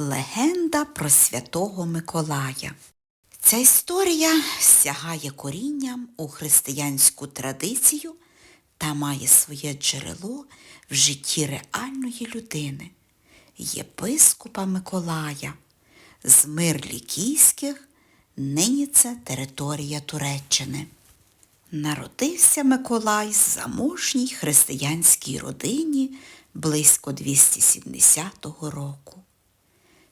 Легенда про святого Миколая. Ця історія сягає корінням у християнську традицію та має своє джерело в житті реальної людини, єпископа Миколая з Мирлікійських, нині це територія Туреччини. Народився Миколай з заможній християнській родині близько 270 року.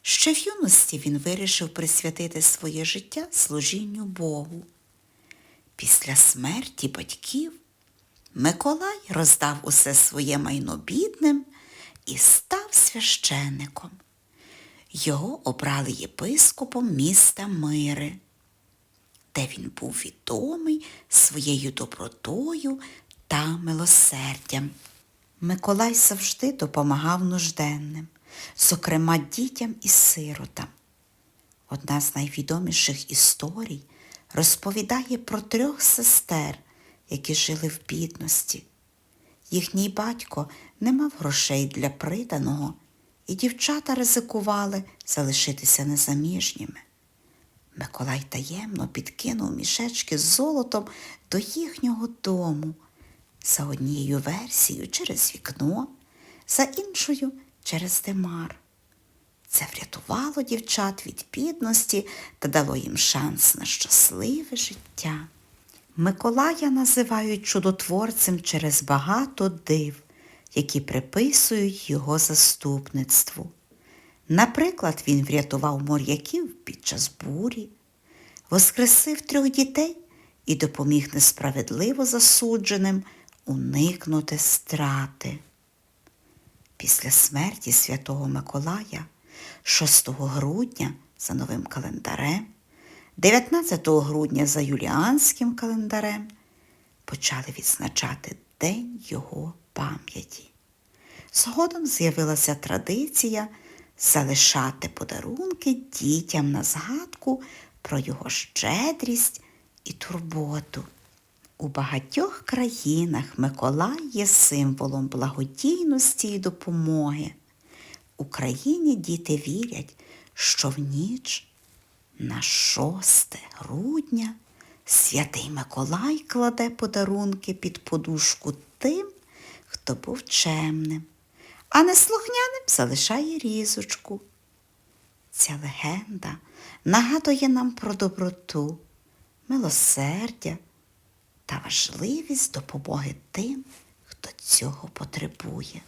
Ще в юності він вирішив присвятити своє життя служінню Богу. Після смерті батьків Миколай роздав усе своє майно бідним і став священником. Його обрали єпископом міста Мири, де він був відомий своєю добротою та милосердям. Миколай завжди допомагав нужденним, зокрема дітям і сиротам. Одна з найвідоміших історій розповідає про трьох сестер, які жили в бідності. Їхній батько не мав грошей для приданого, і дівчата ризикували залишитися незаміжніми. Миколай таємно підкинув мішечки з золотом до їхнього дому, за однією версією через вікно, за іншою через димар. Це врятувало дівчат від бідності та дало їм шанс на щасливе життя. Миколая називають чудотворцем через багато див, які приписують його заступництву. Наприклад, він врятував моряків під час бурі, воскресив трьох дітей і допоміг несправедливо засудженим уникнути страти. Після смерті святого Миколая 6 грудня за новим календарем, 19 грудня за юліанським календарем почали відзначати День його пам'яті. Згодом з'явилася традиція залишати подарунки дітям на згадку про його щедрість і турботу. У багатьох країнах Миколай є символом благодійності і допомоги. В Україні діти вірять, що в ніч на 6 грудня святий Миколай кладе подарунки під подушку тим, хто був чемним, а неслухняним залишає різочку. Ця легенда нагадує нам про доброту, милосердя та важливість допомоги тим, хто цього потребує.